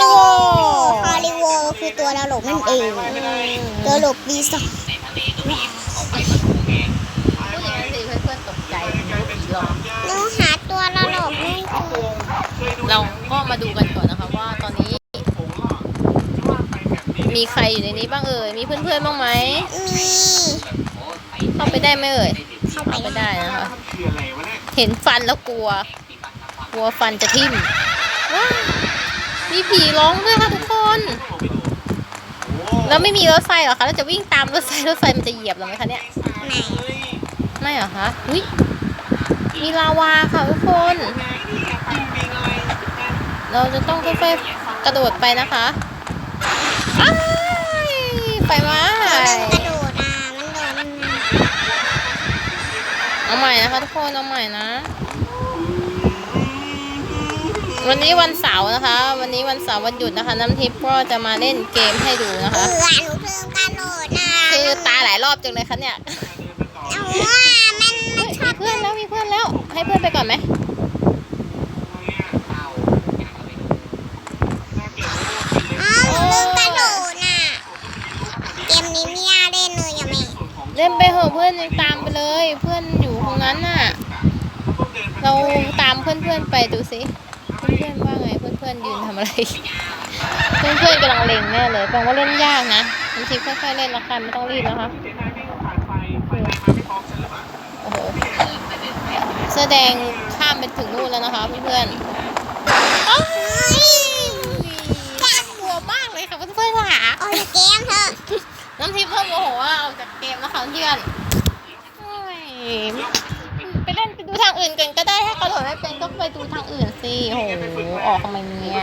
ริโวฮาริโวคือตัวตลกนั่นเองตัวตลกปีศาจพูดองเพื่อนๆตกใจนึกว่าหนูหาตัวตลกไม่เจอเราก็มาดูกันก่อนนะคะว่าตอนนี้ มีใครอยู่ในนี้บ้างเอ่ย มีเพื่อนๆบ้างไหม มีเข้าไปได้ไหมเอ่ย เข้าไปไปได้ได้นะคะ เห็นฟันแล้วกลัว กลัวฟันจะทิ่ม มีผีร้องด้วยค่ะทุกคน แล้วไม่มีรถไฟเหรอคะแล้วจะวิ่งตามรถไฟรถไฟมันจะเหยียบเราไหมคะเนี่ยไหนไม่เหรอคะอุ้ยมีลาวาค่ะทุกคน เราจะต้องค่อยๆกระโดดไปนะคะอ้ายไปมาตัวเดินกระโดดอะมันโดนเอาใหม่นะคะทุกคนเอาใหม่นะ วันนี้วันเสาร์นะคะ วันนี้วันเสาร์วันหยุดนะคะ น้ำทิพย์ก็จะมาเล่นเกมให้ดูนะเอคะอหนูเพิ่งกระโดดอะคือตาหลายรอบจังเลยคะเนี่ยหนูว่ามันมันชมีอบเพื่อนแล้วมีเพื่อนแล้ว ให้เพื่อนไปก่อนไหมอ้าวหนูเพิ่งกระโดดอะเกมนี้ไม่น่าเล่นเลยอะแม่เล่นไปเหอะเพื่อนยังตามไปเลย เพื่อนอยู่ตรงนั้นน่ะ เราตามเพื่อนๆไปดูสิ เพื่อนว่าไงเพื่อนๆยืนทำอะไร เพื่อนๆกำลังเล็งแน่เลยแปลว่าเล่นยากนะบางทีค่อยๆเล่นละกันไม่ต้องรีบนะคะโอ้โหเสื้อแดงข้ามไปถึงนู่นแล้วนะคะเพื่อนๆน่ากลัวมากเลยค่ะเพื่อนๆค่ะโอ้ยเกมเถอะน้ำทิพย์เพิ่มโมโหว่าออกจากเกมแล้วค่ะเพื่อนไปเล่นไปดูทางอื่นกันก็ได้ถ้ากระโดดไม่เป็นก็ไปดูทางอื่น สิโหออกทำไมเนี่ย